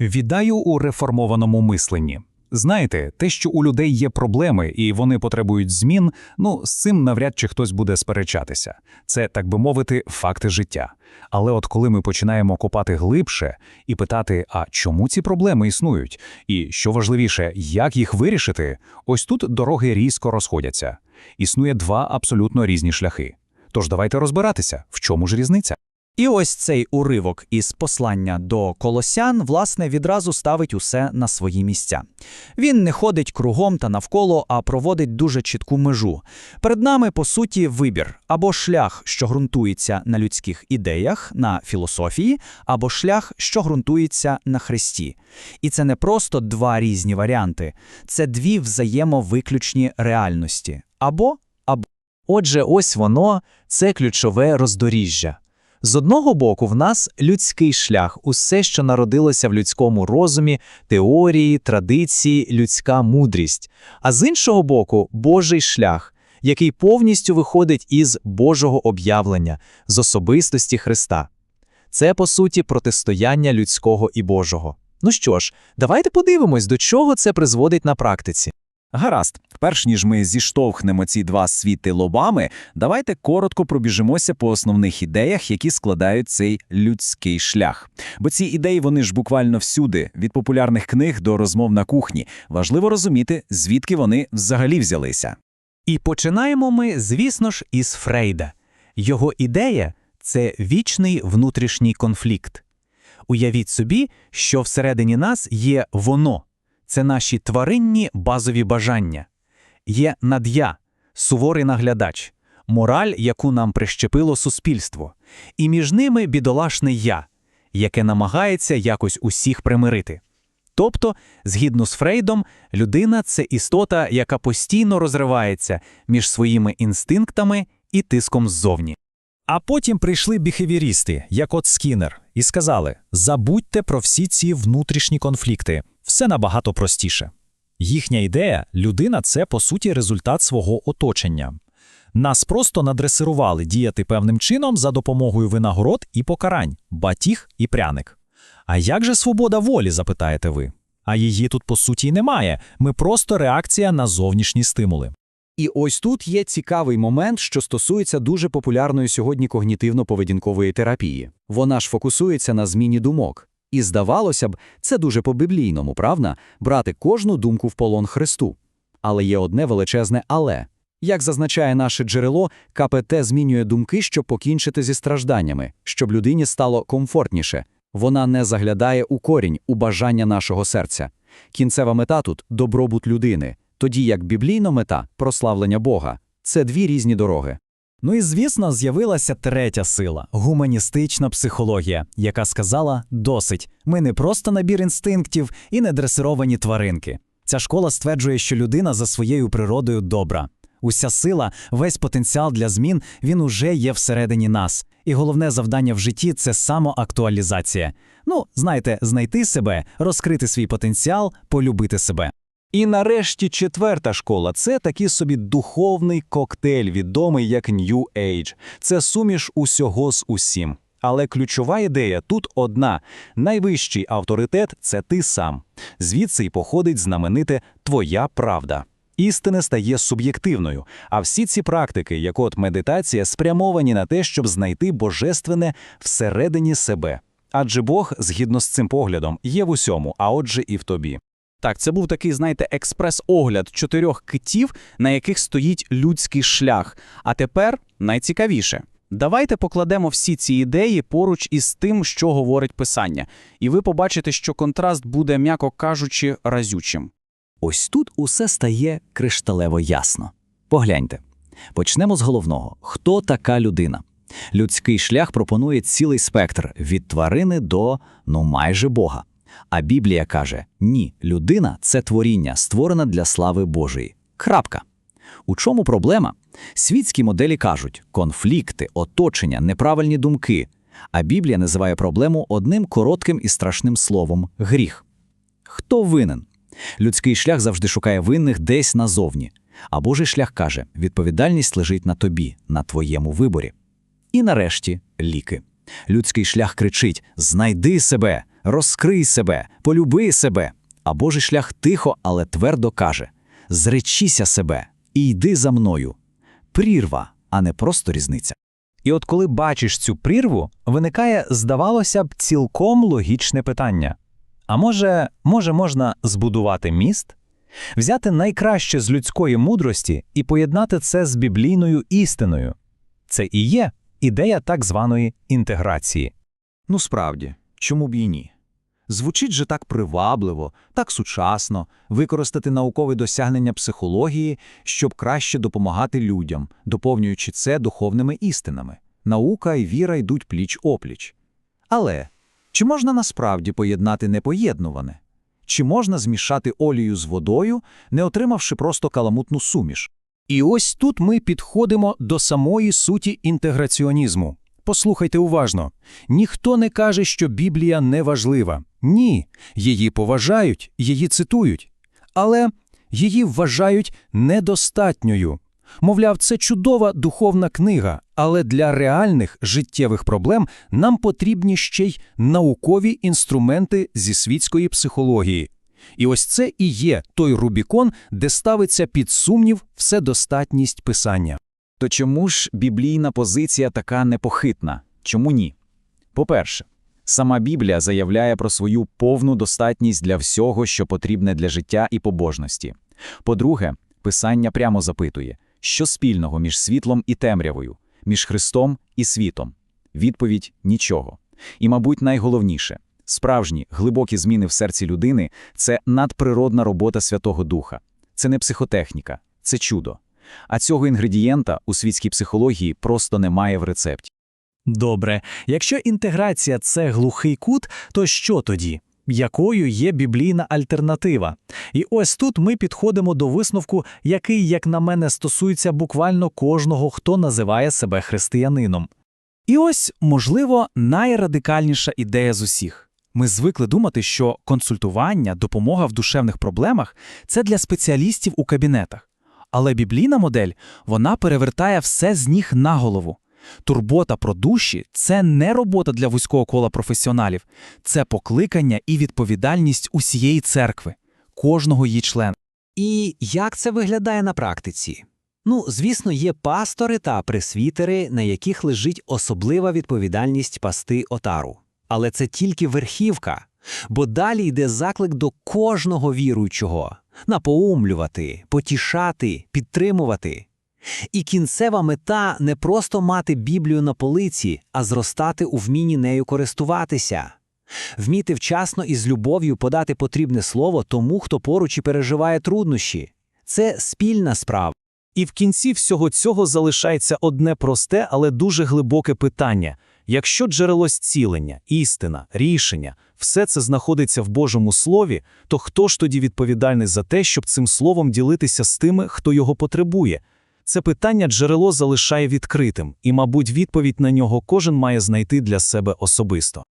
Віддаю у реформованому мисленні. Знаєте, те, що у людей є проблеми і вони потребують змін, ну з цим навряд чи хтось буде сперечатися. Це, так би мовити, факти життя. Але от коли ми починаємо копати глибше і питати, а чому ці проблеми існують, і що важливіше, як їх вирішити, ось тут дороги різко розходяться. Існує два абсолютно різні шляхи. Тож давайте розбиратися, в чому ж різниця. І ось цей уривок із послання до колосян, власне, відразу ставить усе на свої місця. Він не ходить кругом та навколо, а проводить дуже чітку межу. Перед нами, по суті, вибір або шлях, що ґрунтується на людських ідеях, на філософії, або шлях, що ґрунтується на Христі. І це не просто два різні варіанти, це дві взаємовиключні реальності. Або Отже, ось воно це ключове роздоріжжя. З одного боку, в нас людський шлях, усе, що народилося в людському розумі, теорії, традиції, людська мудрість, а з іншого боку, Божий шлях, який повністю виходить із Божого об'явлення, з особистості Христа. Це, по суті, протистояння людського і Божого. Ну що ж, давайте подивимось, до чого це призводить на практиці. Гаразд, перш ніж ми зіштовхнемо ці два світи лобами, давайте коротко пробіжимося по основних ідеях, які складають цей людський шлях. Бо ці ідеї вони ж буквально всюди, від популярних книг до розмов на кухні. Важливо розуміти, звідки вони взагалі взялися. І починаємо ми, звісно ж, із Фрейда. Його ідея це вічний внутрішній конфлікт. Уявіть собі, що всередині нас є воно, це наші тваринні базові бажання. Є над'я, суворий наглядач, мораль, яку нам прищепило суспільство, і між ними бідолашне я, яке намагається якось усіх примирити. Тобто, згідно з Фрейдом, людина це істота, яка постійно розривається між своїми інстинктами і тиском ззовні. А потім прийшли біхевірісти, як от Скіннер, і сказали: забудьте про всі ці внутрішні конфлікти, все набагато простіше. Їхня ідея людина це по суті результат свого оточення. Нас просто надресирували діяти певним чином за допомогою винагород і покарань, батіг і пряник. А як же свобода волі, запитаєте ви? А її тут по суті й немає. Ми просто реакція на зовнішні стимули. І ось тут є цікавий момент, що стосується дуже популярної сьогодні когнітивно-поведінкової терапії. Вона ж фокусується на зміні думок. І здавалося б, це дуже по-біблійному, правда? Брати кожну думку в полон Христу. Але є одне величезне але. Як зазначає наше джерело, КПТ змінює думки, щоб покінчити зі стражданнями, щоб людині стало комфортніше. Вона не заглядає у корінь, у бажання нашого серця. Кінцева мета тут добробут людини, тоді як біблійна мета прославлення Бога. Це дві різні дороги. Ну і звісно, з'явилася третя сила гуманістична психологія, яка сказала: досить, ми не просто набір інстинктів і не дресировані тваринки. Ця школа стверджує, що людина за своєю природою добра. Уся сила, весь потенціал для змін він уже є всередині нас. І головне завдання в житті це самоактуалізація. Ну, знаєте, знайти себе, розкрити свій потенціал, полюбити себе. І нарешті четверта школа це такий собі духовний коктейль, відомий як New Age. Це суміш усього з усім. Але ключова ідея тут одна: найвищий авторитет це ти сам. Звідси й походить знамените твоя правда. Істина стає суб'єктивною, а всі ці практики, як от медитація, спрямовані на те, щоб знайти божественне всередині себе. Адже Бог, згідно з цим поглядом, є в усьому, а отже, і в тобі. Так, це був такий, знаєте, експрес-огляд чотирьох китів, на яких стоїть людський шлях. А тепер найцікавіше. Давайте покладемо всі ці ідеї поруч із тим, що говорить писання, і ви побачите, що контраст буде, м'яко кажучи, разючим. Ось тут усе стає кришталево ясно. Погляньте. Почнемо з головного: хто така людина? Людський шлях пропонує цілий спектр від тварини до ну майже Бога. А Біблія каже: ні, людина це творіння, створене для слави Божої. Крапка. У чому проблема? Світські моделі кажуть: конфлікти, оточення, неправильні думки. А Біблія називає проблему одним коротким і страшним словом гріх. Хто винен? Людський шлях завжди шукає винних десь назовні. А Божий шлях каже: відповідальність лежить на тобі, на твоєму виборі. І нарешті ліки. Людський шлях кричить: знайди себе, розкрий себе, полюби себе. А Божий шлях тихо, але твердо каже: зречіся себе і йди за мною. Прірва, а не просто різниця. І от коли бачиш цю прірву, виникає, здавалося б, цілком логічне питання. А може, може можна збудувати міст? Взяти найкраще з людської мудрості і поєднати це з біблійною істиною. Це і є ідея так званої інтеграції. Ну справді, чому б і ні? Звучить же так привабливо, так сучасно, використати наукові досягнення психології, щоб краще допомагати людям, доповнюючи це духовними істинами. Наука і віра йдуть пліч-опліч. Але чи можна насправді поєднати непоєднуване? Чи можна змішати олію з водою, не отримавши просто каламутну суміш? І ось тут ми підходимо до самої суті інтеграціонізму. Послухайте уважно. Ніхто не каже, що Біблія не важлива. Ні, її поважають, її цитують. Але її вважають недостатньою. Мовляв, це чудова духовна книга, але для реальних життєвих проблем нам потрібні ще й наукові інструменти зі світської психології. І ось це і є той Рубікон, де ставиться під сумнів вседостатність писання. То чому ж біблійна позиція така непохитна? Чому ні? По-перше, сама Біблія заявляє про свою повну достатність для всього, що потрібне для життя і побожності. По-друге, писання прямо запитує, що спільного між світлом і темрявою, між Христом і світом? Відповідь – нічого. І, мабуть, найголовніше – справжні, глибокі зміни в серці людини – це надприродна робота Святого Духа. Це не психотехніка, це чудо. А цього інгредієнта у світській психології просто немає в рецепті. Добре, якщо інтеграція це глухий кут, то що тоді? Якою є біблійна альтернатива? І ось тут ми підходимо до висновку, який, як на мене, стосується буквально кожного, хто називає себе християнином. І ось, можливо, найрадикальніша ідея з усіх. Ми звикли думати, що консультування, допомога в душевних проблемах це для спеціалістів у кабінетах. Але біблійна модель вона перевертає все з ніг на голову. Турбота про душі це не робота для вузького кола професіоналів, це покликання і відповідальність усієї церкви, кожного її члена. І як це виглядає на практиці? Ну, звісно, є пастори та пресвітери, на яких лежить особлива відповідальність пасти отару. Але це тільки верхівка, бо далі йде заклик до кожного віруючого напоумлювати, потішати, підтримувати. І кінцева мета не просто мати Біблію на полиці, а зростати у вмінні нею користуватися. Вміти вчасно і з любов'ю подати потрібне слово тому, хто поруч і переживає труднощі. Це спільна справа. І в кінці всього цього залишається одне просте, але дуже глибоке питання. Якщо джерело зцілення, істина, рішення, все це знаходиться в Божому Слові, то хто ж тоді відповідальний за те, щоб цим словом ділитися з тими, хто його потребує? Це питання джерело залишає відкритим, і, мабуть, відповідь на нього кожен має знайти для себе особисто.